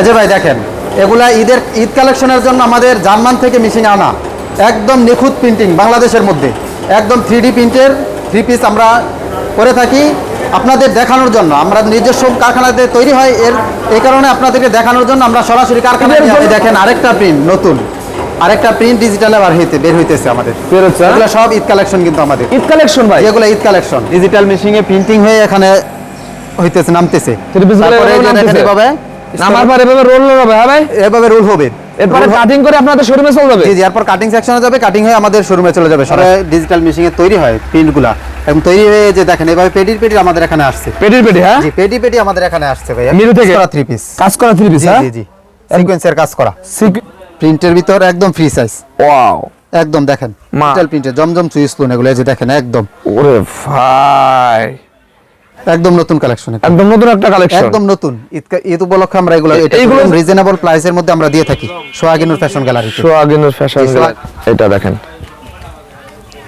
এই যে ভাই দেখেন এগুলা ঈদের ঈদ কালেকশনের জন্য আমাদের জার্মান থেকে মেশিন আনা। একদম নিখুঁত প্রিন্টিং বাংলাদেশের মধ্যে। একদম থ্রি প্রিন্টের থ্রি পিস আমরা করে থাকি আপনাদের দেখানোর জন্য। আমরা নিজস্ব কারখানাতে তৈরি হয় এর এই কারণে আপনাদেরকে দেখানোর জন্য আমরা সরাসরি কারখানায় দেখেন আরেকটা প্রিন্ট নতুন। আরেকটা প্রিন্ট ডিজিটালে বার হইতে বের হইতেছে আমাদের? এগুলো সব ঈদ কালেকশন কিন্তু আমাদের। ঈদ কালেকশন ভাই? যেগুলো ঈদ কালেকশন ডিজিটাল মেশিনে প্রিন্টিং হয়ে এখানে হইতেছে নামতেছে। তারপরে নামার পর এভাবে রোল হবে হ্যাঁ ভাই? এভাবে রোল হবে। এরপরে কাটিং করে আপনাদের শোরুমে চলে যাবে? জি জি এরপর কাটিং সেকশনে যাবে কাটিং হয়ে আমাদের শোরুমে চলে যাবে সবাই ডিজিটাল মেশিনে তৈরি হয় প্রিন্টগুলা এবং তৈরি হয়ে যে দেখেন এভাবে পেডির পেডি আমাদের এখানে আসছে। পেটির পেটি হ্যাঁ? জি পেডি পেডি আমাদের এখানে আসছে ভাই মিরু থেকে? থ্রি পিস কাজ করা থ্রি পিস জি হ্যাঁ? জি জি। সিকোয়েন্সের কাজ করা। প্রিন্টের ভিতর একদম ফ্রি সাইজ ওয়াও একদম দেখেন। ডিজিটাল প্রিন্টের জমজম চুইস লোন এগুলো এই যে দেখেন একদম। ওরে ভাই! একদম নতুন কালেকশন একদম নতুন একটা কালেকশন একদম নতুন। ঈদ উপলক্ষে আমরা এগুলো এটা এইগুলো- রিজনেবল প্রাইসের মধ্যে আমরা দিয়ে থাকি। সোহাগিনুর ফ্যাশন গ্যালারিতে সোয়াগিনের ফ্যাশন এটা দেখেন।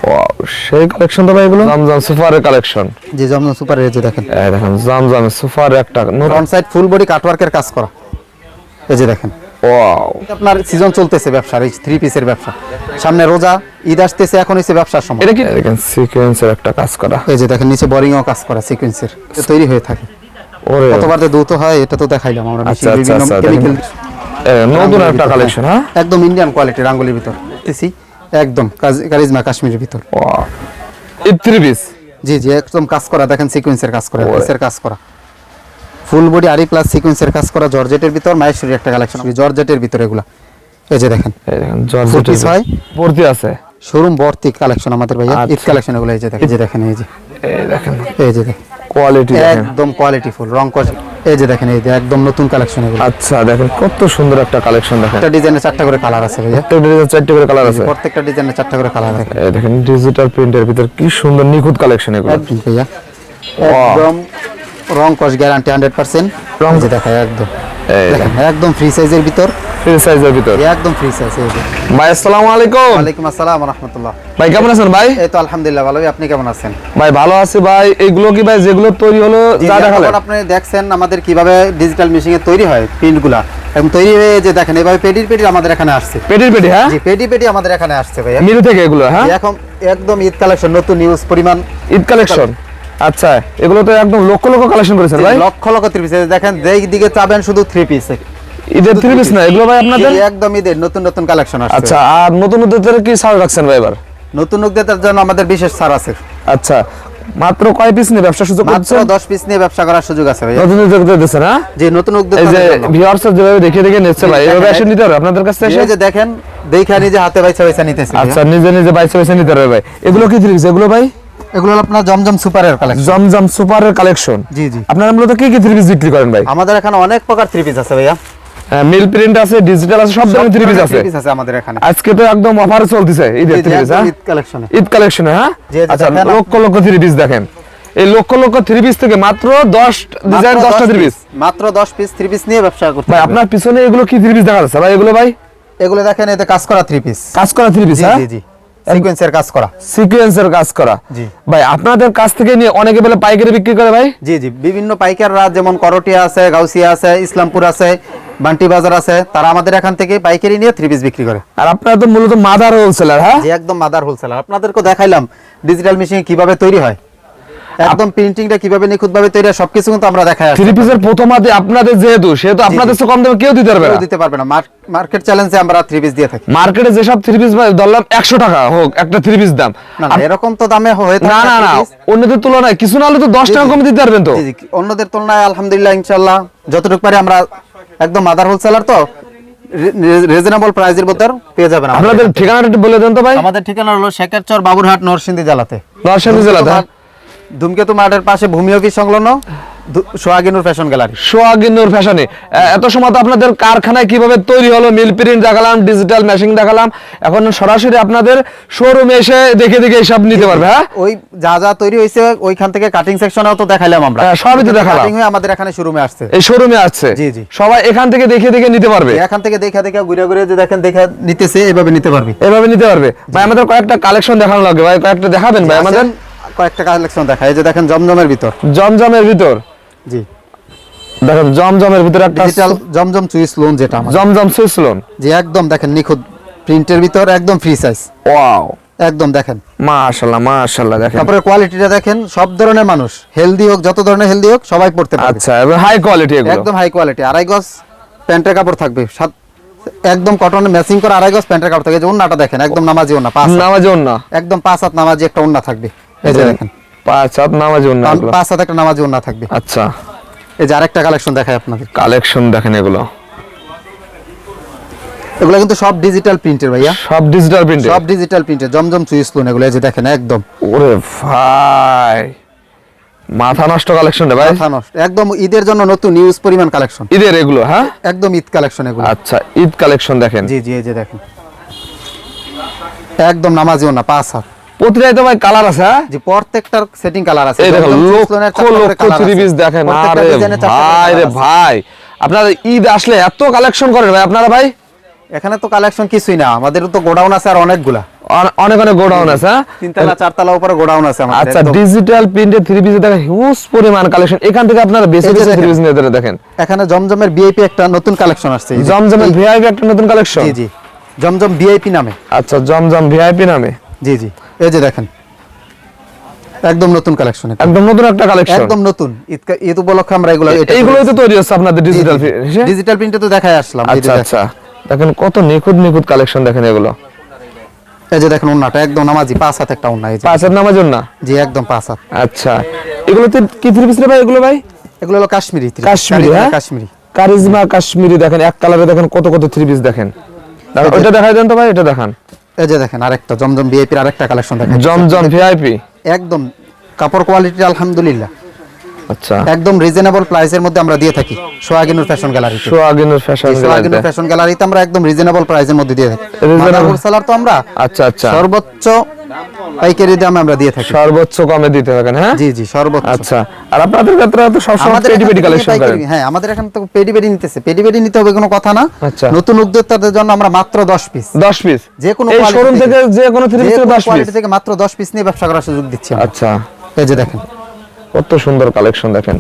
ওয়াও সেই কালেকশন তো ভাই এগুলো? জামজাম সুপারের কালেকশন জি জমজম সুপার এই যে দেখেন। এই দেখেন জামজাম সুপার একটা ফ্রন্ট সাইড ফুল বডি কাটওয়ার্কের কাজ করা। এই যে দেখেন। আপনার সিজন চলতেছে ব্যবসার এই থ্রি পিসের ব্যবসা। সামনে রোজা ঈদ আসতেছে এখন হচ্ছে ব্যবসার সময়। এটা কি? দেখেন সিকোয়েন্সের একটা কাজ করা। এই যে দেখেন নিচে কাজ করা সিকোয়েন্সের তৈরি হয়ে থাকে। ওরে। কতবার দ্রুত হয় এটা তো দেখাইলাম আমরা আচ্ছা, আচ্ছা, বিভিন্ন আচ্ছা, নতুন একটা কালেকশন হ্যাঁ। একদম ইন্ডিয়ান ভিতর। দেখতেছি একদম কারিজমা কাশ্মীরের ভিতর। এই থ্রি পিস জি জি একদম কাজ করা দেখেন সিকোয়েন্সের কাজ করা পিসের কাজ করা। ফুল বডি আরি প্লাস সিকোয়েন্সের কাজ করা জর্জেটের ভিতর মাহেশ্বরী একটা কালেকশন জর্জেটের ভিতর এগুলা। এই যে দেখেন। এই দেখেন Full জর্জেট piece হয়? ভর্তি আছে। শোরুম ভর্তি কালেকশন আমাদের ভাইয়া। ঈদ আচ্ছা। কালেকশন এগুলো এই যে দেখেন এই যে দেখেন এই যে। এই দেখেন। এই যে দেখেন। কোয়ালিটি একদম কোয়ালিটি ফুল রং এই যে দেখেন এই যে একদম নতুন কালেকশন এগুলো। আচ্ছা দেখেন কত সুন্দর একটা কালেকশন দেখেন। একটা ডিজাইনের চারটা করে কালার আছে ভাইয়া। প্রত্যেকটা ডিজাইন চারটে করে কালার আছে। প্রত্যেকটা ডিজাইনের চারটা করে কালার আছে। এই দেখেন ডিজিটাল প্রিন্টের ভিতর কি সুন্দর নিখুঁত কালেকশন এগুলো। একদম ভাইয়া। একদম রং কস গ্যারান্টি হান্ড্রেড পার্সেন্ট রং যে দেখায় একদম। একদম ফ্রি সাইজের ভিতর। ফ্রি সাইজের ভিতর। একদম ফ্রি সাইজ ভাই আসসালামু আলাইকুম। ওয়ালাইকুম আসসালাম রহমতুল্লাহ ভাই কেমন আছেন ভাই? এই তো আলহামদুলিল্লাহ ভালো। আপনি কেমন আছেন? ভাই ভালো আছি ভাই। এইগুলো কি ভাই যেগুলো তৈরি হলো যা দেখালেন? আপনি দেখছেন আমাদের কীভাবে ডিজিটাল মেশিনে তৈরি হয় প্রিন্টগুলা এবং তৈরি হয়ে যে দেখেন এভাবে পেডির পেডি আমাদের এখানে আসছে। পেটির পেটি হ্যাঁ? জি পেডি পেডি আমাদের এখানে আসছে মিরু থেকে এগুলো হ্যাঁ? এখন একদম ঈদ কালেকশন নতুন নিউজ পরিমাণ ঈদ কালেকশন আচ্ছা এগুলো তো একদম লক্ষ লক্ষ কালেকশন করেছেন ভাই? লক্ষ লক্ষ থ্রি পিস দেখেন যেই দিকে চাবেন শুধু থ্রি পিস ঈদের থ্রি পিস না এগুলো ভাই আপনাদের? একদম ঈদের নতুন নতুন কালেকশন আসছে। আচ্ছা আর নতুন উদ্যোগের কি ছাড় রাখছেন ভাই এবার? নতুন উদ্যোক্তার জন্য আমাদের বিশেষ ছাড় আছে। আচ্ছা মাত্র কয় পিস নিয়ে ব্যবসা সুযোগ মাত্র করছেন দশ পিস নিয়ে ব্যবসা করার সুযোগ আছে ভাইয়া। নতুন উদ্যোক্তা দিচ্ছেন হ্যাঁ যে নতুন এই যে ভিউয়ার্স যেভাবে দেখে দেখে নিচ্ছে ভাই এভাবে এসে নিতে হবে আপনাদের কাছে এসে যে দেখেন দেখে নিজে হাতে বাইসা বাইসা নিতেছে আচ্ছা। নিজে নিজে বাইসে বাইসে নিতে হবে ভাই। এগুলো কি থ্রি পিস এগুলো ভাই? এগুলো আপনার জমজম সুপারের কালেকশন জমজম সুপারের কালেকশন জি জি। আপনারা মূলত কি কি থ্রি পিস বিক্রি করেন ভাই? আমাদের এখানে অনেক প্রকার থ্রি পিস আছে ভাইয়া। মিল প্রিন্ট আছে ডিজিটাল আছে সব ধরনের থ্রি পিস আছে। থ্রি পিস আছে আমাদের এখানে। আজকে তো একদম অফার চলতেছে ঈদের থ্রি পিস হ্যাঁ? ঈদ কালেকশনে ঈদ কালেকশনে হ্যাঁ? আচ্ছা লক্ষ লক্ষ থ্রি পিস দেখেন। এই লক্ষ লক্ষ থ্রি পিস থেকে মাত্র দশ ডিজাইন মাত্র দশটা থ্রি পিস মাত্র 10 পিস থ্রি পিস নিয়ে ব্যবসা করতে ভাই আপনার পিছনে এগুলো কি থ্রি পিস দেখা যাচ্ছে? ভাই এগুলো ভাই? এগুলো দেখেন এতে কাজ করা থ্রি পিস কাজ করা থ্রি পিস হ্যাঁ? জি জি। সিকোয়েন্সের কাজ করা। সিকোয়েন্সের কাজ করা। জি। ভাই আপনাদের কাছ থেকে নিয়ে অনেকে বলে পাইকারি বিক্রি করে ভাই? জি জি। বিভিন্ন পাইকাররা যেমন করটিয়া আছে গাউসিয়া আছে ইসলামপুর আছে বান্টি বাজার আছে তারা আমাদের এখান থেকে পাইকারি নিয়ে থ্রি পিস বিক্রি করে। আর আপনারা তো মূলত মাদার হোলসেলার হ্যাঁ? একদম মাদার হোলসেলার আপনাদেরকে দেখাইলাম ডিজিটাল মেশিন কীভাবে তৈরি হয়। একদম প্রিন্টিংটা কীভাবে নিখুঁতভাবে তৈরি সবকিছু কিন্তু আমরা দেখাই। থ্রি পিসের আপনাদের যেহেতু সেহেতু আপনাদের তো কম দামে কেউ দিতে পারবে না। দিতে পারবে না। মার্কেট চ্যালেঞ্জে আমরা থ্রি পিস দিয়ে থাকি। মার্কেটে যেসব থ্রি পিস ধরলাম একশো টাকা হোক একটা থ্রি পিস দাম। না এরকম তো দামে হয়ে থাকে না না না অন্যদের তুলনায় কিছু না হলে তো দশ টাকা কমে দিতে পারবেন তো। অন্যদের তুলনায় আলহামদুলিল্লাহ ইনশাল্লাহ যতটুকু পারি আমরা একদম মাদার হোলসেলার তো রিজনেবল প্রাইজের ভিতর পেয়ে যাবেন আপনাদের ঠিকানাটা একটু বলে দেন তো ভাই। আমাদের ঠিকানা হলো শেখারচর বাবুরহাট নরসিংদী জেলাতে। নরসিংদী জেলাতে হ্যাঁ? ধূমকেতু মাঠের পাশে ভূমি অফিস সংলগ্ন? সোহাগিনুর ফ্যাশন গ্যালারি। সোহাগিনুর ফ্যাশনে এত সময় তো আপনাদের কারখানায় কীভাবে তৈরি হলো মিল প্রিন্ট দেখালাম ডিজিটাল মেশিন দেখালাম। এখন সরাসরি আপনাদের শোরুমে এসে দেখে দেখে সব নিতে পারবে হ্যাঁ? ওই যা যা তৈরি হয়েছে ওইখান থেকে কাটিং সেকশনেও তো দেখাইলাম আমরা। হ্যাঁ, সবই তো দেখালাম। কাটিং আমাদের এখানে শোরুমে আসছে। এই শোরুমে আসছে? জি, জি। সবাই এখান থেকে দেখে দেখে নিতে পারবে? এখান থেকে দেখে দেখে ঘুরে ঘুরে যে দেখেন দেখা নিতেছে এভাবে নিতে পারবে। এভাবে নিতে পারবে? ভাই আমাদের কয়েকটা কালেকশন দেখানো লাগবে। ভাই কয়েকটা দেখাবেন ভাই আমাদের? কয়েকটা কালেকশন দেখা এই যে দেখেন জমজমের ভিতর। জমজমের ভিতর? জি। দেখেন জমজমের ভিতরে একটা ডিজিটাল জমজম চুইস লোন যেটা আমাদের। জমজম সুইচ লোন যে একদম দেখেন নিখুঁত প্রিন্টের ভিতর একদম ফ্রি সাইজ ওয়াও একদম দেখেন। মাশাআল্লাহ মাশাআল্লাহ দেখেন। তারপরে কোয়ালিটিটা দেখেন সব ধরনের মানুষ। হেলদি হোক যত ধরনের হেলদি হোক সবাই পড়তে পারবে। আচ্ছা এবং হাই কোয়ালিটি এগুলো। একদম হাই কোয়ালিটি আড়াই গজ প্যান্টের কাপড় থাকবে। সাত- একদম কটন ম্যাচিং করা আড়াই গজ প্যান্টের কাপড় থাকে। এই যে ওন্নাটা দেখেন একদম নামাজি ওন্না পাঁচ। নামাজ না একদম পাঁচ হাত নামাজি একটা ওন্না থাকবে। এই যে দেখেন পাঁচ হাত নামাজ না পাঁচ হাত একটা নামাজি ওন্না থাকবে। আচ্ছা। এই যে আরেকটা কালেকশন দেখায় আপনাদের। কালেকশন দেখেন এগুলো। এগুলো কিন্তু সব ডিজিটাল প্রিন্টের ভাইয়া। সব ডিজিটাল প্রিন্ট সব ডিজিটাল প্রিন্টের জমজম সুইস লোন এগুলো এই যে দেখেন একদম। ওরে ভাই মাথা নষ্ট কালেকশন রে ভাই। মাথা নষ্ট। একদম ঈদের জন্য নতুন নিউজ পরিমাণ কালেকশন ঈদের এগুলো হ্যাঁ? একদম ঈদ কালেকশন এগুলো। আচ্ছা ঈদ কালেকশন দেখেন। জি জি এই যে দেখেন। একদম নামাজিও না পাঁচ হাত প্রতিটাই তো ভাই কালার আছে হ্যাঁ? জি প্রত্যেকটার সেটিং কালার আছে। এই জমজম লক্ষ লক্ষ থ্রি পিস দেখেন আরে ভাই রে ভাই। আপনারা ঈদ আসলে এত কালেকশন করেন ভাই আপনারা ভাই? এখানে তো কালেকশন কিছুই না আমাদের তো গোডাউন আছে আর অনেকগুলা। অনেক অনেক গোডাউন আছে হ্যাঁ? তিনতলা চারতলা উপরে গোডাউন আছে আমাদের আচ্ছা ডিজিটাল প্রিন্টের থ্রি পিসে দেখেন হিউজ পরিমাণ কালেকশন এখান থেকে আপনারা বেশি বেশি থ্রি। পিস নিয়ে দেখেন। এখানে জমজমের বিআইপি একটা নতুন কালেকশন আসছে জমজমের ভিআইপি একটা নতুন কালেকশন জি জি। জমজম বিআইপি নামে। আচ্ছা জমজম ভিআইপি নামে। জি জি। এই যে দেখেন। একদম নতুন কালেকশন একদম নতুন একটা কালেকশন একদম নতুন। ঈদ উপলক্ষে আমরা এগুলো এইগুলোই তো তৈরি হচ্ছে আপনাদের ডিজিটাল ডিজিটাল প্রিন্টে তো দেখাই আসলাম আচ্ছা আচ্ছা। দেখেন। কত নিখুঁত নিখুঁত কালেকশন দেখেন এগুলো। এই যে দেখেন ওন্নাটা একদম নামাজি পাঁচ হাত একটা ওন্না এই যে। পাঁচের নামাজন না জি একদম পাঁচ হাত। আচ্ছা। এগুলো তো কি থ্রি পিস ভাই এগুলো ভাই? এগুলো হলো কাশ্মীরি কাশ্মীরি, হ্যাঁ? কাশ্মীরি। কারিজমা কাশ্মীরি দেখেন এক কালারে দেখেন কত কত থ্রি পিস দেখেন। দেখেন, ওইটা দেখাই দেন তো ভাই এটা দেখান। এই যে দেখেন আরেকটা জমজম ভিআইপির আরেকটা কালেকশন দেখেন। জমজম ভিআইপি একদম কাপড় কোয়ালিটি আলহামদুলিল্লাহ। আচ্ছা। একদম রিজনেবল প্রাইসের মধ্যে আমরা দিয়ে থাকি সোয়াগিনুর ফ্যাশন গ্যালারিতে সোয়াগিনুর ফ্যাশন সোয়াগিনুর ফ্যাশন গ্যালারিতে আমরা একদম রিজনেবল প্রাইসের মধ্যে দিয়ে থাকি। রিজনেবল সেলার তো আমরা আচ্ছা আচ্ছা। সর্বোচ্চ পাইকারি দামে আমরা দিয়ে থাকি। সর্বোচ্চ কমে দিতে থাকেন হ্যাঁ? জি জি সর্বোচ্চ। আচ্ছা আর আপনাদের ক্ষেত্রে তো পেটি এখান কালেকশন করেন। হ্যাঁ আমাদের এখানে তো পেডি পেডি নিতেছে। পেডি পেডি নিতে হবে কোনো কথা না। আচ্ছা। নতুন উদ্যোক্তাদের জন্য আমরা মাত্র 10 পিস। 10 পিস? যে কোনো এই শোরুম থেকে যে কোনো থ্রি পিস 10 পিস? কোয়ালিটি থেকে মাত্র 10 পিস নিয়ে ব্যবসা করার সুযোগ দিচ্ছি আচ্ছা। এই যে দেখেন। কত সুন্দর কালেকশন দেখেন।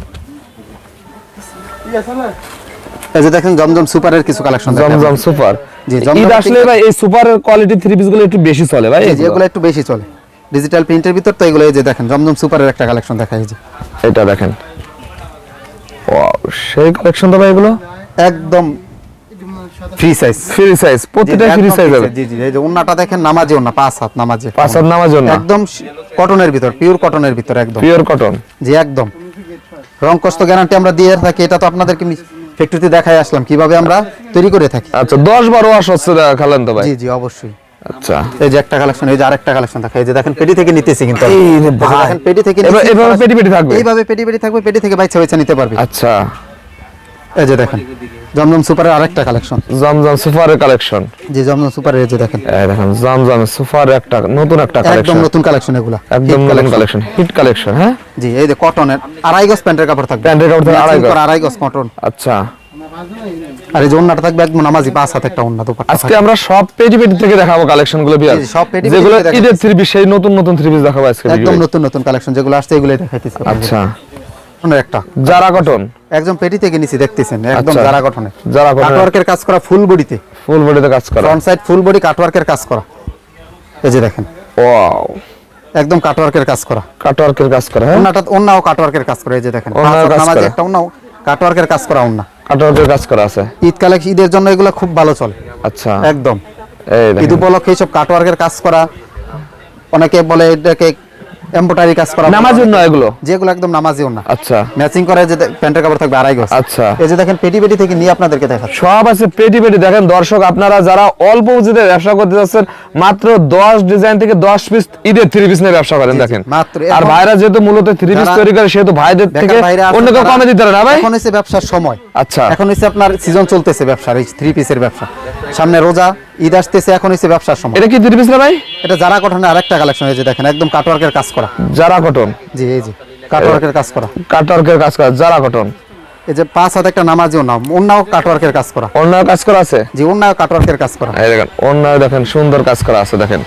এই যে দেখেন জমজম সুপারের কিছু কালেকশন জমজম সুপার। ঈদ আসলে ভাই এই সুপার কোয়ালিটি থ্রি পিসগুলো একটু বেশি চলে ভাই। জি জি এগুলো। এগুলো একটু বেশি চলে। ডিজিটাল প্রিন্টের ভিতর তো এগুলো এই যে দেখেন জমজম সুপারের একটা কালেকশন দেখা এই যে। এটা দেখেন। ওয়াও সেই কালেকশন তো ভাই এগুলো? একদম ফ্রি সাইজ ফ্রি সাইজ প্রতিটা ফ্রি সাইজ হবে। জি জি এই যে ওন্নাটা দেখেন নামাজি ওন্না পাঁচ হাত নামাজি পাঁচ হাত একদম কটনের ভিতর পিওর কটনের ভিতর একদম। পিওর কটন জি একদম। রং কষ্ট গ্যারান্টি আমরা দিয়ে থাকি এটা তো আপনাদেরকে ফ্যাক্টরিতে দেখায় আসলাম কীভাবে আমরা তৈরি করে থাকি। আচ্ছা 10 12 ওয়াশ হচ্ছে খালেন তো ভাই? জি জি অবশ্যই। আচ্ছা। এই যে একটা কালেকশন এই যে আরেকটা কালেকশন দেখা এই যে দেখেন পেটি থেকে নিতেছি কিন্তু এই যে ভাই। দেখেন পেটি থেকে এইভাবে পেটি পেটি থাকবে? এইভাবে পেটি পেটি থাকবে পেটি থেকে বাইচা বাইচা নিতে পারবে। আচ্ছা। এই যে দেখেন। জমজম সুপারের আরেকটা কালেকশন। জমজম সুপারের কালেকশন। জি জমজম সুপারের এই যে দেখেন। এই দেখেন জমজম সুপার একটা নতুন একটা একদম নতুন কালেকশন এগুলা। একদম নতুন কালেকশন। হিট কালেকশন হ্যাঁ? জি এই যে কটনের আড়াই গজ প্যান্টের কাপড় থাকবে। প্যান্টের কাপড় থাকবে আড়াই গজ। আড়াই গজ কটন আচ্ছা। আর যে ওন্নাটা থাকবে একদম নামাজি পাঁচ হাত একটা ওন্না দুপাট্টা আজকে আমরা সব পেটি পেটি থেকে দেখাবো কালেকশনগুলো বিয়ার সব পেটি যেগুলো ঈদের থ্রি পিস সেই নতুন নতুন থ্রি পিস দেখাবো আজকে একদম নতুন নতুন কালেকশন যেগুলো আসছে এগুলোই দেখাইতেছি। আচ্ছা। আপনাদের একটা। যারা কটন একদম পেটি থেকে নিচে দেখতেছেন একদম আচ্ছা। যারা গঠনে। যারা cotton। কাটওয়ার্কের কাজ করা ফুল বডিতে ফুল বডিতে কাজ করা। ফ্রন্ট সাইড ফুল বডি কাটওয়ার্কের কাজ করা। এই যে দেখেন। ওয়াও একদম কাটওয়ার্কের কাজ করা। কাটওয়ার্কের কাজ করা হ্যাঁ? ওন্নাটা ওন্নাও কাটওয়ার্কের কাজ করা এই যে দেখেন। নামাজি একটা ওন্নাও কাটওয়ার্কের কাজ করা ওন্না। কাটওয়ার্কের কাজ করা আছে। ঈদ কালেকশন ঈদের জন্য এগুলো খুব ভালো চলে। আচ্ছা। একদম। এই ঈদ উপলক্ষে এইসব কাটওয়ার্কের কাজ করা। অনেকে বলে এটাকে এমব্রয়ডারি কাজ করা নামার জন্য এগুলো? যেগুলো একদম নামাজি ওন্না আচ্ছা। ম্যাচিং করে যে প্যান্টের কাপড় থাকবে আড়াই গজ। আচ্ছা। এই যে দেখেন পেটি পেটি থেকে নিয়ে আপনাদেরকে দেখাচ্ছি। সব আছে পেটি পেটি। দেখেন দর্শক আপনারা যারা অল্প পুঁজিতে ব্যবসা করতে যাচ্ছেন মাত্র দশ ডিজাইন থেকে দশ পিস ঈদের থ্রি পিস নিয়ে ব্যবসা করেন দেখেন। মাত্র। আর ভাইরা যেহেতু মূলত থ্রি পিস তৈরি করে সেহেতু ভাইদের থেকে অন্য কেউ কমে দিতে পারে না ভাই? এখন হচ্ছে ব্যবসার সময়। আচ্ছা। এখন হচ্ছে আপনার সিজন চলতেছে ব্যবসার এই থ্রি পিসের ব্যবসা। সামনে রোজা ঈদ আসতেছে এখন হচ্ছে ব্যবসার সময়। এটা কি না ভাই? এটা যারা গঠনের আরেকটা কালেকশন হয়েছে দেখেন একদম কাটওয়ার্কের কাজ করা। যারা কটন জি যে কাটওয়ার্কের কাজ করা। কাটওয়ার্কের কাজ করা যারা কটন এই যে পাঁচ হাত একটা নামাজিও নাম অন্যও কাটওয়ার্কের কাজ করা। অন্য কাজ করা আছে? জি অন্যও কাটওয়ার্কের কাজ করা। এই দেখেন অন্য দেখেন সুন্দর কাজ করা আছে দেখেন।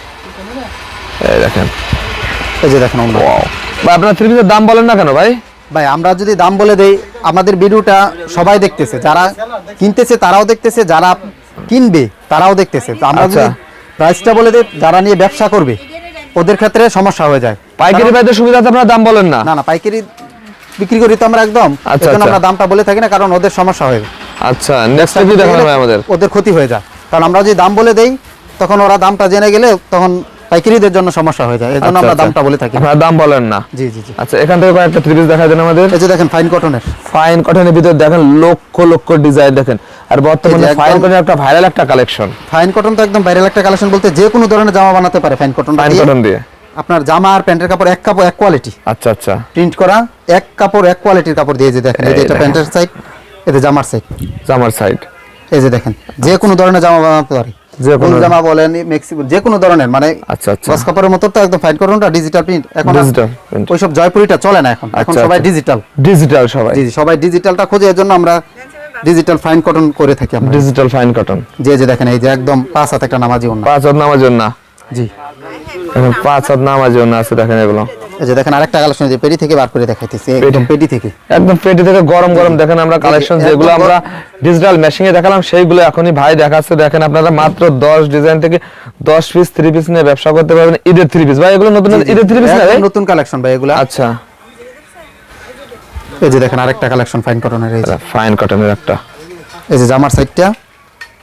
এই দেখেন। এই যে দেখেন অন্য ভাই আপনার থ্রি পিসের দাম বলেন না কেন ভাই? ভাই আমরা যদি দাম বলে দেই আমাদের ভিডিওটা সবাই দেখতেছে যারা কিনতেছে তারাও দেখতেছে যারা কিনবে তারাও দেখতেছে। আমরা যদি আচ্ছা। প্রাইসটা বলে দেই যারা নিয়ে ব্যবসা করবে ওদের ক্ষেত্রে সমস্যা হয়ে যায়। পাইকারি পাইতে সুবিধা আছে আপনার দাম বলেন না। না না পাইকারি বিক্রি করি তো আমরা একদম। আচ্ছা, এজন্য আচ্ছা। আমরা দামটা বলে থাকি না কারণ ওদের সমস্যা হয়ে আচ্ছা নেক্সট কি দেখানো ভাই আমাদের। ওদের ক্ষতি হয়ে যায়। কারণ আমরা যদি দাম বলে দেই তখন ওরা দামটা জেনে গেলে তখন পাইকারিদের জন্য সমস্যা হয়ে যায়। এই জন্য আচ্ছা, আমরা। দামটা বলে থাকি আপনারা দাম বলেন না। জি জি জি। আচ্ছা এখান থেকে কয়েকটা পিস দেখা দেন আমাদের। এই যে দেখেন ফাইন কটনের ফাইন কটনের ভিতরে দেখেন লক্ষ লক্ষ ডিজাইন দেখেন। আর বর্তমানে ফাইন কটনের একটা ভাইরাল একটা কালেকশন ফাইন কটন তো একদম ভাইরাল একটা কালেকশন বলতে যে কোনো ধরনের জামা বানাতে পারে ফাইন কটন ফাইন কটন দিয়ে। আপনার জামা আর প্যান্টের কাপড় এক কাপড় এক কোয়ালিটি আচ্ছা আচ্ছা। প্রিন্ট করা এক কাপড় এক কোয়ালিটির কাপড় দিয়ে যে দেখেন এই যে এটা প্যান্টের সাইড এটা জামার সাইড জামার সাইড এই যে দেখেন যে কোনো ধরনের জামা বানাতে পারে। যে কোনো- জামা বলেন মেক্সি যে কোনো ধরনের মানে আচ্ছা আচ্ছা। গস কাপড়ের মতো তো একদম ফাইন কটনটা ডিজিটাল প্রিন্ট এখন ডিজিটাল। ওইসব জয়পুরিটা চলে না এখন। এখন আচ্ছা, সবাই আচ্ছা। ডিজিটাল ডিজিটাল সবাই। জি জি, সবাই ডিজিটালটা খোঁজে এর জন্য আমরা ডিজিটাল ফাইন কটন করে থাকি আমরা। ডিজিটাল ফাইন কটন যে যে দেখেন এই যে একদম পাঁচ হাত একটা নামাজি ওনা পাঁচ হাত নামার জন্য জি। এখন পাঁচ হাত নামার জন্য আছে দেখেন এগুলো। এই যে দেখেন আরেকটা কালেকশন যে পেটি থেকে বার করে দেখাইতেছি একদম পেটি থেকে। একদম পেটি থেকে গরম গরম দেখেন আমরা কালেকশন যেগুলো আমরা ডিজিটাল মেশিনে দেখালাম সেইগুলো এখনই ভাই দেখাচ্ছে। দেখেন আপনারা মাত্র দশ ডিজাইন থেকে দশ পিস থ্রি পিস নিয়ে ব্যবসা করতে পারবেন। ঈদের থ্রি পিস ভাই এগুলো নতুন ঈদের থ্রি পিস না নতুন কালেকশন ভাই এগুলা। আচ্ছা। এই যে দেখেন আরেকটা কালেকশন ফাইন কটনের এই যে। ফাইন কটনের একটা। এই যে জামার সাইডটা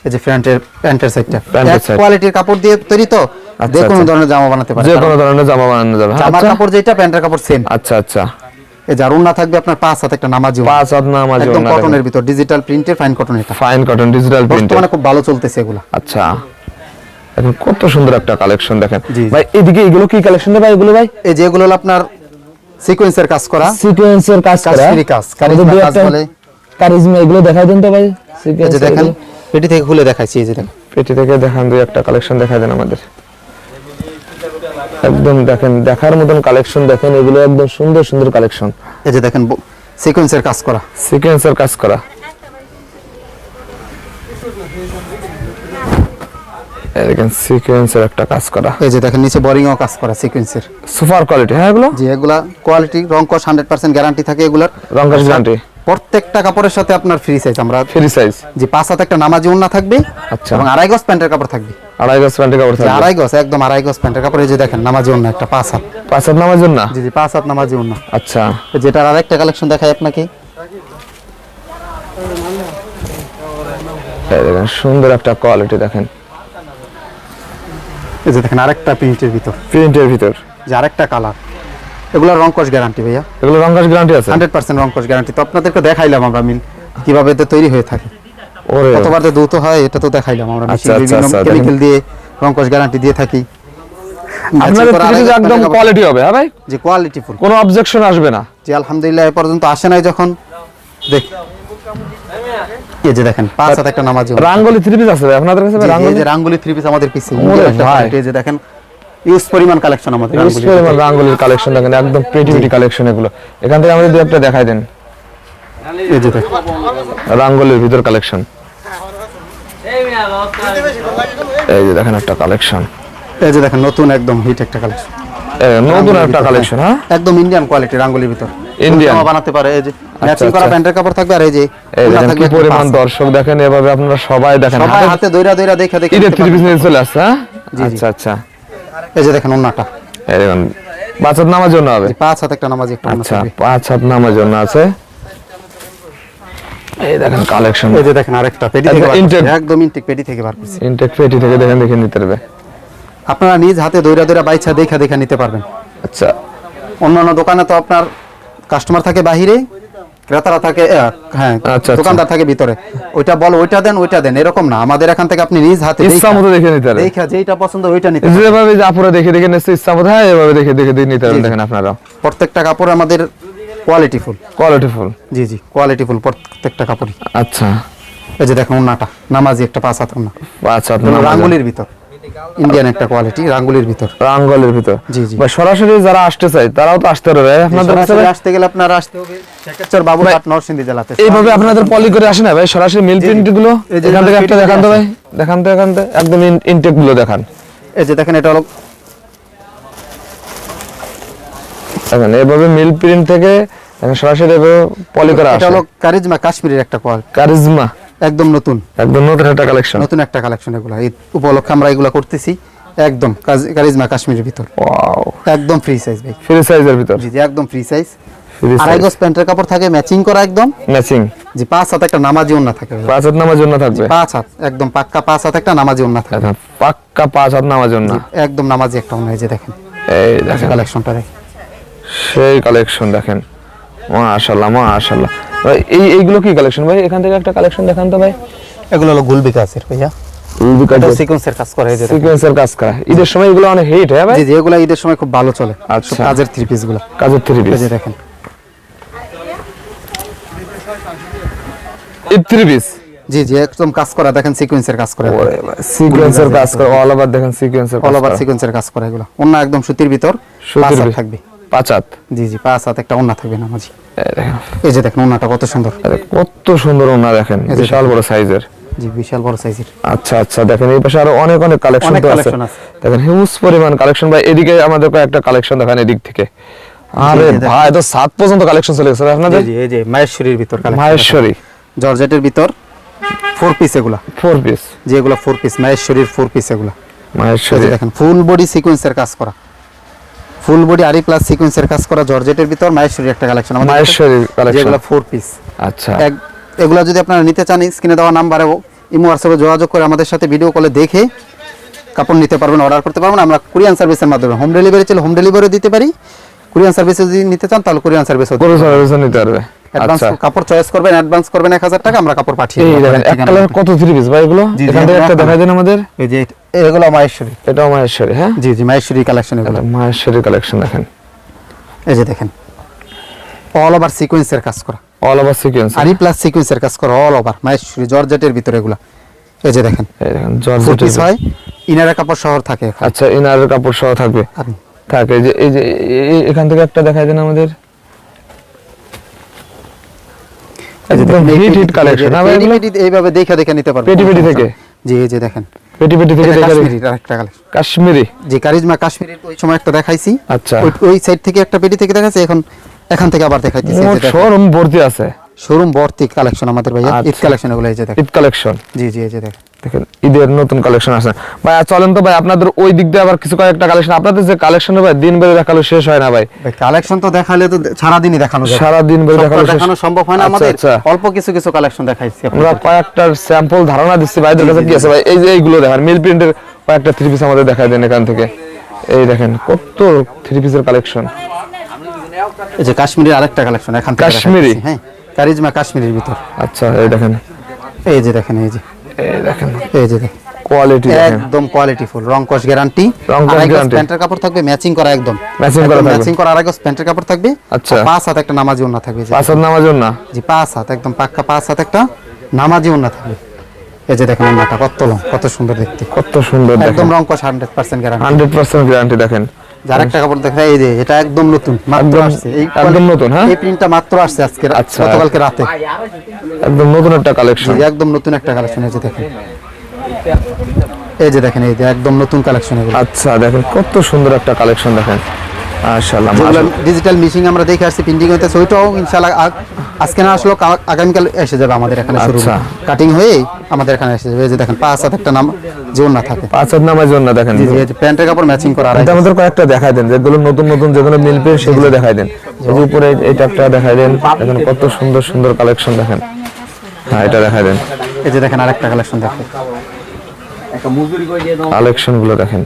এই যে প্যান্টের প্যান্টের সাইডটা প্যান্টের কোয়ালিটির কাপড় দিয়ে তৈরি তো যে কোনো আচ্ছা। ধরনের জামা বানাতে পারে। যে কোনো ধরনের জামা বানানো যাবে। জামার আচ্ছা। কাপড় যেটা প্যান্টের কাপড় সেম আচ্ছা আচ্ছা। এই জারুন না থাকবে আপনার পাঁচ হাত একটা নামাজি। পাঁচ হাত নামাজ একদম কটনের ভিতর ডিজিটাল প্রিন্টের ফাইন কটন এটা। ফাইন কটন ডিজিটাল প্রিন্ট বর্তমানে খুব ভালো চলতেছে এগুলা। আচ্ছা। এখন কত সুন্দর একটা কালেকশন দেখেন। ভাই এদিকে এগুলো কি কালেকশন ভাই এগুলো ভাই? এই যে এগুলো হলো আপনার সিকোয়েন্সের কাজ করা। সিকোয়েন্সের কাজ করা। কাজ, কারিজমা কাজ বলে। কারিজমা এগুলো দেখাই দেন তো ভাই। সিকোয়েন্স দেখেন পেটি থেকে খুলে এই যে দেখেন। পেটি থেকে দেখান দুই একটা কালেকশন দেখাই দেন আমাদের। একদম দেখেন দেখার মতন কালেকশন দেখেন এগুলো একদম সুন্দর সুন্দর কালেকশন এই যে দেখেন সিকোয়েন্সের কাজ করা। সিকোয়েন্সের কাজ করা। দেখেন সিকোয়েন্সের একটা কাজ করা। এই যে দেখেন নিচে বোরিংও কাজ করা সিকোয়েন্সের সুপার কোয়ালিটি হ্যাঁ এগুলো? যে এগুলা কোয়ালিটি রং কস হান্ড্রেড পার্সেন্ট গ্যারান্টি থাকে এগুলার। রঙ্গাস গ্যারান্টি প্রত্যেকটা কাপড়ের সাথে আপনার ফ্রি সাইজ আমরা ফ্রি সাইজ যে পাঁচ হাতে একটা নামাজি ওন্না থাকবে আচ্ছা। এবং আড়াই গজ প্যান্টের কাপড় থাকবে। আড়াই গজ প্যান্টের কাপড় থাকবে। আড়াই গজ একদম আড়াই গজ প্যান্টের কাপড়। এই যে দেখেন নামাজি ওন্না একটা পাঁচ হাত। পাঁচ হাত নামার জন্য জি জি পাঁচ হাত নামাজি ওন্না আচ্ছা। যেটার আরেকটা কালেকশন দেখাই আপনাকে। সুন্দর একটা কোয়ালিটি দেখেন। এই যে দেখেন আরেকটা প্রিন্টের ভিতর। প্রিন্টের ভিতর। যে আরেকটা কালার এগুলো রং কস গ্যারান্টি ভাইয়া। এগুলো রঙ্গাস গ্যারান্টি আছে? হান্ড্রেড পার্সেন্ট রং কস গ্যারান্টি তো আপনাদেরকে দেখাইলাম আমরা মিল কীভাবে এতে তৈরি হয়ে থাকে। ওরে কতবার যে দ্রুত হয় এটা তো দেখাইলাম আমরা আচ্ছা, আচ্ছা, বিভিন্ন আচ্ছা, কেমিক্যাল দিয়ে রং কস গ্যারান্টি দিয়ে থাকি। আপনাদের একদম কোয়ালিটি হবে হ্যাঁ ভাই? যে কোয়ালিটি ফুল কোনো অবজেকশন আসবে না। যে আলহামদুলিল্লাহ এ পর্যন্ত আসে নাই যখন। দেখ। এই যে দেখেন পাঁচ হাত একটা নামাজ রাঙ্গলি থ্রি পিস আছে আপনাদের কাছে রাঙ্গলি? যে রাঙ্গুলি থ্রি পিস আমাদের পিছে এই যে দেখেন ইউজ পরিমাণ কালেকশন আমাদের ইউজ পরিমাণ রাঙ্গলির কালেকশন দেখেন একদম পেটি কালেকশন এগুলো। এখান থেকে আমাদের দু একটা দেখাই দেন। এই যে দেখেন। রাঙ্গলির ভিতর কালেকশন এই যে দেখেন একটা কালেকশন এই যে দেখেন নতুন একদম হিট একটা কালেকশন নতুন একটা কালেকশন হ্যাঁ? একদম ইন্ডিয়ান কোয়ালিটি রাঙ্গুলির ভিতর। Indian? জামা বানাতে পারে এই যে ম্যাচিং করা আচ্ছা। প্যান্টের কাপড় থাকবে আর এই যে এই ওড়না দেখেন থাকবে কি পরিমাণ দর্শক দেখেন এভাবে আপনারা সবাই দেখেন সবাই হাতে- হাতে দইরা দইরা দেখে দেখে ঈদের থ্রি পিস নিয়ে চলে আসছে জি, জি। আচ্ছা আচ্ছা। এই যে দেখেন ওন্নাটা এই দেখুন পাঁচ হাত নামার জন্য হবে? পাঁচ হাত একটা নামাজি একটা আচ্ছা পাঁচ হাত জন্য আছে। এই দেখেন কালেকশন এই যে দেখেন আরেকটা পেটি থেকে একদম বার একদম ইনটেক পেটি থেকে বার করছি। ইনটেক পেটি থেকে দেখেন দেখে নিতে পারবে। আপনারা নিজ হাতে দইরা দইরা বাইছা দেখা দেখা নিতে পারবেন। আচ্ছা। অন্যান্য দোকানে তো আপনার কাস্টমার থাকে বাহিরে ক্রেতারা থাকে হ্যাঁ আচ্ছা, আচ্ছা। দোকানদার থাকে ভিতরে। ওইটা বল ওইটা দেন ওইটা দেন এরকম না। আমাদের এখান থেকে আপনি নিজ হাতে ইচ্ছা মতো দেখে নিতে পারবে দেখা যেটা পছন্দ ওইটা নিতে পারবেন। যেভাবে যে আপুরা দেখে দেখে নিচ্ছে ইচ্ছা মতো হ্যাঁ এভাবে দেখে দেখে দেখে নিতে পারবেন দেখেন আপনারা। প্রত্যেকটা কাপড় আমাদের কোয়ালিটি ফুল কোয়ালিটি ফুল জি জি কোয়ালিটি ফুল প্রত্যেকটা কাপড়ই। আচ্ছা। এই যে দেখুন ওন্নাটা নামাজি একটা পাঁচ হাত ওন্না আচ্ছা এগুলো আপনার রাঙ্গুলির ভিতর। ইন্ডিয়ান একটা কোয়ালিটি রাঙ্গুলির ভিতর। রাঙ্গলের ভিতর। জি, জি। সরাসরি যারা আসতে চায় তারাও তো আসতে পারবে। আপনাদের কাছে আসতে গেলে আপনার আসতে হবে। বাবুরহাট নরসিংদী জেলাতে। এইভাবে আপনাদের পলি করে আসে না ভাই? সরাসরি মিল প্রিন্টগুলো? এখান থেকে একটা দেখান তো ভাই। দেখান তো এখান থেকে একদম ইনটেকগুলো দেখান। এই যে দেখেন এটা হলো এভাবে মিল প্রিন্ট থেকে এখানে সরাসরি পলি করা এটা হলো কারিজমা কাশ্মীরের একটা কল কারিজমা। একদম নতুন। একদম নতুন একটা কালেকশন নতুন একটা কালেকশন এগুলো। এই উপলক্ষে আমরা এগুলো করতেছি একদম কারিজমা কাশ্মীরের ভিতর। ওয়াও একদম ফ্রি সাইজ ভাই। ফ্রি সাইজের ভিতর। জি জি একদম ফ্রি সাইজ আড়াই গজ প্যান্টের কাপড় থাকে ম্যাচিং করা একদম। ম্যাচিং জি পাঁচ হাত একটা নামাজি ওন্না থাকে। পাঁচ হাত নামার জন্য থাকবে? পাঁচ হাত একদম পাক্কা পাঁচ হাত একটা নামাজি ওন্না থাকে। পাক্কা পাঁচ হাত নামার জন্য একদম নামাজি একটা ওন্না এই যে দেখেন। এই দেখেন। কালেকশনটা দেখেন সেই কালেকশন দেখেন। মাশাআল্লাহ মাশাআল্লাহ। এই এইগুলো কি কালেকশন ভাই? এখান থেকে একটা কালেকশন দেখান তো ভাই। এগুলো হলো গুল বিকাশের ভাইয়া। সিকোয়েন্সের কাজ করা দেখেন। সিকোয়েন্সের কাজ করা। ঈদের সময় এগুলো অনেক হিট হ্যাঁ ভাই? জি জি এগুলো ঈদের সময় খুব ভালো চলে। আচ্ছা। কাজের থ্রি পিসগুলো। কাজের থ্রি পিস দেখেন। ঈদ থ্রি পিস জি জি একদম কাজ করা দেখেন সিকোয়েন্সের কাজ করা। সিকোয়েন্সের কাজ করা অল ওভার দেখেন সিকোয়েন্সের অল ওভার সিকোয়েন্সের কাজ করা এগুলো। অন্য একদম সুতির ভিতর সুতির ভিতর। থাকবে। পাঁচ হাত? জি জি পাঁচ হাত একটা ওন্না থাকবে নামাজি এই এই যে দেখেন ওন্নাটা কত সুন্দর। আরে কত সুন্দর ওনা দেখেন। বিশাল বড় সাইজের। জি বিশাল বড় সাইজের। আচ্ছা আচ্ছা দেখেন এই পাশে আরও অনেক অনেক কালেকশন তো আছে। দেখেন হিউজ পরিমাণ কালেকশন ভাই এদিকে আমাদের একটা কালেকশন দেখান এদিক থেকে। আরে ভাই তো সাত পর্যন্ত কালেকশন চলে গেছে। আপনাদের? জি এই যে মাহেশ্বরীর ভিতর মাহেশ্বরী দেখেন। জর্জেটের ভিতর ফোর পিস এগুলা। ফোর পিস যে এগুলো ফোর পিস মাহেশ্বরীর ফোর পিস এগুলা। এই মাহেশ্বরী দেখেন ফুল বডি সিকোয়েন্সের কাজ করা। ফুল বডি আরি প্লাস সিকোয়েন্সের কাজ করা জর্জেটের ভিতর মায়েশ্বরী একটা কালেকশন মাহেশ্বরী কালেকশন যেগুলো ফোর পিস আচ্ছা। এগুলো যদি আপনারা নিতে চান স্ক্রিনে দেওয়া নাম্বারে ইমো হোয়াটসঅ্যাপে যোগাযোগ করে আমাদের সাথে ভিডিও কলে দেখে কাপড় নিতে পারবেন অর্ডার করতে পারবেন। আমরা কুরিয়ান সার্ভিসের মাধ্যমে হোম ডেলিভারি চলে হোম ডেলিভারি দিতে পারি। কুরিয়ান সার্ভিসে যদি নিতে চান তাহলে কুরিয়ান সার্ভিসও কুরিয়ান সার্ভিস নিতে পারবে। অ্যাডভান্স আচ্ছা। কাপড় চয়েস করবেন অ্যাডভান্স করবেন এক হাজার টাকা আমরা কাপড় পাঠিয়ে এই দেবো দেখেন আপনার এক ঠিকানা কালার মতো। কত থ্রি পিস ভাই এগুলো? জি, জি, এখান থেকে একটা দেখাই দিন আমাদের। এই যে এগুলো মাহেশ্বরী। এটাও মাহেশ্বরী হ্যাঁ? জি জি মাহেশ্বরী কালেকশন এগুলো। এটা কালেকশন দেখেন। এই যে দেখেন অল ওভার সিকোয়েন্সের কাজ করা। অল ওভার সিকোয়েন্স আরি প্লাস সিকোয়েন্সের কাজ করা অল ওভার মাহেশ্বরী জর্জেটের ভিতরে এগুলা। এই যে দেখেন এই দেখেন হয় ইনারা কাপড় শহর থাকে আচ্ছা ইনারের কাপড় সহ থাকবে থাকে এই যে এই এখান থেকে একটা দেখাই দেন আমাদের এই যে একদম দেখেন, এই হিট হিট কালেকশন এইভাবে দেখে দেখে নিতে পারবেন পেটি পেটি থেকে? জি এই যে দেখেন। পেটি পেটি থেকে দেখা আরেকটা কালেকশন কাশ্মীরি? যে কারিজমা কাশ্মীরের ওই সময় একটা দেখাইছি। আচ্ছা। ওই- ওই সাইড থেকে একটা পেটি থেকে দেখাইছি এখন এখান থেকে আবার দেখাইতেছি। শোরুম ভর্তি আছে। শোরুম ভর্তি কালেকশন আমাদের ভাইয়া। ঈদ আচ্ছা। কালেকশন এগুলো এই যে দেখেন। ঈদ কালেকশন জি জি এই যে দেখেন। দেখেন ঈদের নতুন কালেকশন আছে। ভাই চলেন তো ভাই আপনাদের ওই দিক দিয়ে আবার কিছু কয়েকটা কালেকশন আপনাদের যে কালেকশন ভাই দিন বেড়ে দেখাল শেষ হয় না ভাই। কালেকশন তো দেখালে তো দেখানো যায়। সারা দিন বেড়ে দেখাল দেখানো সম্ভব হয় না আচ্ছা, আমাদের। আচ্ছা। অল্প কিছু কিছু কালেকশন দেখাইছি আমরা স্যাম্পল ধারণা দিচ্ছি। ভাইদের কাছে কি আছে ভাই? এই যে এইগুলো দেখেন মিল প্রিন্টের কয়েকটা থ্রি পিস আমাদের দেখাই দেন এখান থেকে। এই দেখেন কত থ্রি পিসের কালেকশন এই যে কাশ্মীরের আরেকটা কালেকশন এখান থেকে কাশ্মীরি? হ্যাঁ। কারিজমা কাশ্মীরের ভিতর। আচ্ছা এই দেখেন। এই যে দেখেন এই যে। এই দেখেন। এই যে দেখেন। কোয়ালিটি একদম কোয়ালিটি ফুল রং কস গ্যারান্টি রং কস guarantee। প্যান্টের কাপড় থাকবে ম্যাচিং করা একদম। Matching করা থাকবে। ম্যাচিং করা আড়াই গজ প্যান্টের কাপড় থাকবে। আচ্ছা। পাঁচ হাত একটা নামাজি ওন্না থাকবে পাঁচ হাত নামার জন্য জি পাঁচ হাত একদম পাক্কা পাঁচ হাত একটা নামাজি ওন্না থাকবে। এই যে দেখেন ওন্নাটা কত লং কত সুন্দর দেখতে। কত সুন্দর একদম রং কস hundred percent guarantee hundred percent guarantee দেখেন। যার একটা কাপড় দেখা এই যে এটা একদম নতুন মাত্র আসছে। একদম নতুন, হ্যাঁ? এই প্রিন্টটা মাত্র আসছে আজকে আচ্ছা। গতকালকে রাতে। একদম নতুন একটা কালেকশন একদম নতুন একটা কালেকশন এই যে দেখেন। এই যে দেখেন এই যে একদম নতুন কালেকশন আচ্ছা দেখেন কত সুন্দর একটা কালেকশন দেখেন। মাশাআল্লাহ ডিজিটাল মিশিং আমরা দেখে আসছি প্রিন্টিং হইতেছে ওইটাও ইনশাআল্লাহ আজকে না আসলেও আগামীকাল এসে যাবে আমাদের এখানে শুরু। কাটিং হয়ে আমাদের এখানে এসে যাবে। যে দেখেন পাঁচ হাত একটা নাম জীবন না থাকে। পাঁচ হাত নামার জন্য দেখেন। জি জি প্যান্টের কাপড় ম্যাচিং করা আর আমাদের কয়েকটা দেখাই দেন যেগুলো নতুন নতুন যেগুলো মিলবে সেগুলো দেখাই দেন। এই যে উপরে এই টাপটা দেখাই দেন দেখেন কত সুন্দর সুন্দর কালেকশন দেখেন। হ্যাঁ এটা দেখাই দেন। এই যে দেখেন আরেকটা কালেকশন দেখেন। কালেকশনগুলো দেখেন।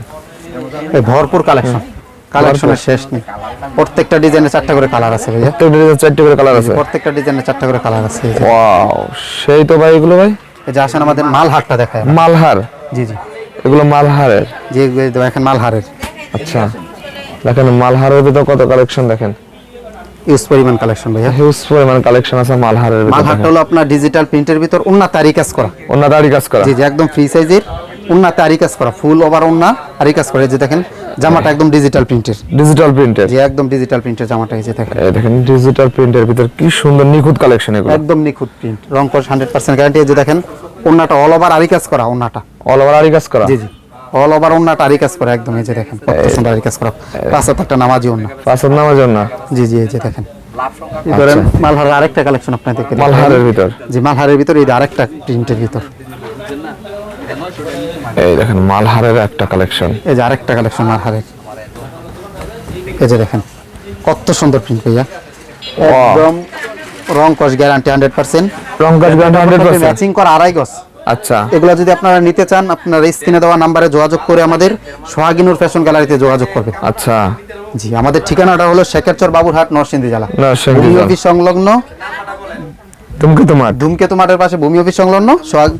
এই ভরপুর কালেকশন কালেকশনের শেষ নেই। প্রত্যেকটা ডিজাইনে চারটা করে কালার আছে ভাইয়া। প্রত্যেকটা ডিজাইন চারটি করে কালার আছে? প্রত্যেকটা ডিজাইনে চারটা করে কালার আছে ওয়াও সেই তো ভাই এগুলো ভাই। এই যে আসেন আমাদের মাল দেখায়। মালহার? জি জি। এগুলো মালহারের? দেখেন আচ্ছা। দেখেন মালহারের ভিতর কত কালেকশন দেখেন? ইউজ পরিমাণ কালেকশন ভাইয়া। হিউজ পরিমাণ কালেকশন আছে মালহারের মাল হলো আপনার ডিজিটাল প্রিন্টের ভিতর উন্না তারি কাজ করা। অন্য দাড়ি কাজ করা। জি জি একদম ফ্রি সাইজের কাজ করা। ফুল ওভার উন্না আরি কাজ করে। যে দেখেন জামাটা একদম ডিজিটাল প্রিন্টের ডিজিটাল প্রিন্টের যে একদম ডিজিটাল প্রিন্টের জামাটা এই যে দেখেন। দেখেন ডিজিটাল প্রিন্টের ভিতর কি সুন্দর নিখুঁত কালেকশন এগুলো। একদম নিখুঁত প্রিন্ট রং কস হান্ড্রেড পার্সেন্ট গ্যারান্টি এই যে দেখেন উন্নাটা অল ওভার আরি কাজ করা উন্নাটা অল ওভার আড়ি কাজ করা? জি জি। অল ওভার উন্নাটা আরি কাজ করা একদম এই যে দেখেন কত সুন্দর আরি কাজ করা। পাঁচ একটা নামাজি উন্না পাঁচ নামার জন্য জি জি এই যে দেখেন। এই ধরেন মালহারের আরেকটা কালেকশন আপনাদেরকে। মালহারের ভিতর? জি মালহারের ভিতর এই আরেকটা প্রিন্টের ভিতর। এই দেখেন মালহারের একটা কালেকশন এই যে আরেকটা কালেকশন মালহারের। এই যে দেখেন কত সুন্দর প্রিন্ট ভাইয়া। একদম রং কস গ্যারান্টি হান্ড্রেড পার্সেন্ট রং কাজ গ্রান্ড হান্ড্রেড পার্সেন্ট ম্যাচিং করা আড়াই গজ। আচ্ছা। এগুলো যদি আপনারা নিতে চান আপনারা স্ক্রিনে দেওয়া নাম্বারে যোগাযোগ করে আমাদের সোহাগিনুর ফ্যাশন গ্যালারিতে যোগাযোগ করবেন। আচ্ছা। জি আমাদের ঠিকানাটা হলো শেখেরচর বাবুরহাট নরসিংদী জেলা। নরসিংদী অফিস সংলগ্ন তুমি তোমার ধূমকেতু মাঠের পাশে ভূমি অফিস সংলগ্ন সোহাগ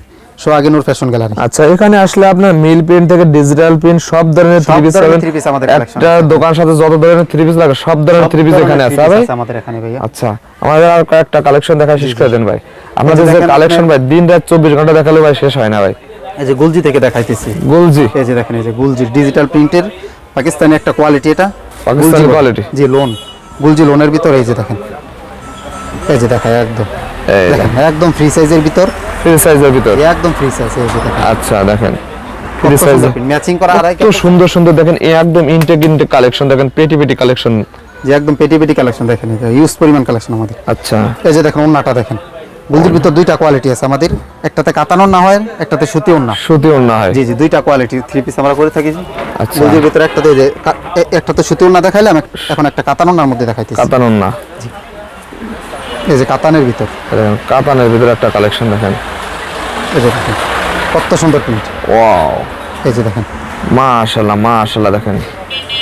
ফ্যাশন গ্যালারি। আচ্ছা এখানে আসলে আপনার মিল প্রিন্ট থেকে ডিজিটাল প্রিন্ট সব ধরনের থ্রি পিস পাবেন। আমাদের collection একটা দোকান সাথে যত ধরনের থ্রি পিস লাগে সব ধরনের থ্রি পিস এখানে আছে ভাই। আমাদের এখানে ভাইয়া। আচ্ছা আমাদের আর কয়েকটা কালেকশন দেখা শেষ করে দেন ভাই। যে কালেকশন ভাই দিন রাত চব্বিশ ঘণ্টা দেখালে ভাই শেষ হয় না ভাই। এই যে গুলজি থেকে দেখাইতেছি। গুলজি? এই যে দেখেন এই যে গুলজি ডিজিটাল প্রিন্টের পাকিস্তানি একটা কোয়ালিটি এটা। পাকিস্তানি কোয়ালিটি? জি লোন গুলজি লোনের ভিতরে এই যে দেখেন। এই যে দেখায় একদম। একদম ফ্রি সাইজের ভিতর। ফ্রি সাইজের ভিতর? একদম ফ্রি সাইজ এই যে আচ্ছা দেখেন। ম্যাচিং করা আড়াই এত সুন্দর সুন্দর দেখেন এই একদম ইনটেক ইনটেক কালেকশন দেখেন পেটি পেটি কালেকশন যে একদম পেটি পেটি কালেকশন দেখেন এটা ইউজ পরিমাণ কালেকশন আমাদের। আচ্ছা। এই যে দেখেন ওন্নাটা দেখেন। গুলজির ভিতর দুইটা কোয়ালিটি আছে আমাদের। একটাতে কাতানো না হয় একটাতে সুতি ওন্না। সুতি না হয়। জি জি দুইটা কোয়ালিটি থ্রি পিস আমরা করে থাকি। আচ্ছা। ভিতরে একটাতে যে একটাতে সুতি ওন্না দেখাইলাম এখন একটা কাতানোর মধ্যে দেখাইতেছি। কাতানোর না এই যে কাতানের ভিতর। কাতানের ভিতরে একটা কালেকশন দেখেন। এই যে দেখেন কত সুন্দর প্রিন্ট ওয়াও এই যে দেখেন। মাশাআল্লাহ মাশাআল্লাহ দেখেন।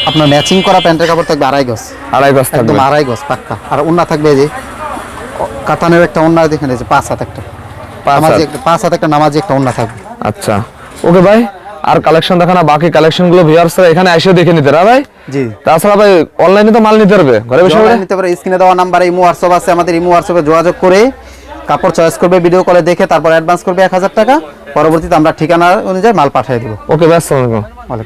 আপনার ম্যাচিং করা প্যান্টের কাপড় থাকবে আড়াই গজ। আড়াই গজ থাকবে। একদম আড়াই গজ পাক্কা। আর ওন্না থাকবে এই যে কাতানের একটা ওন্না দেখেন এই যে পাঁচ হাত একটা। নামাজি। একটা পাঁচ হাত একটা নামাজি একটা ওন্না থাকবে। আচ্ছা। ওকে ভাই? আর কালেকশন দেখা না বাকি কালেকশনগুলো ভিউয়ার্সরা এখানে এসে দেখে নিতে না ভাই? জি। তাছাড়া ভাই অনলাইনে তো মাল নিতে পারবে ঘরে বসে নিতে পারে স্ক্রিনে দেওয়া নাম্বারে ইমো হোয়াটসঅ্যাপ আছে আমাদের ইমো হোয়াটসঅ্যাপে যোগাযোগ করে কাপড় চয়েস করবে ভিডিও কলে দেখে তারপর অ্যাডভান্স করবে এক হাজার টাকা পরবর্তীতে আমরা ঠিকানা অনুযায়ী মাল পাঠিয়ে দেবো। ওকে আসসালামু আলাইকুম।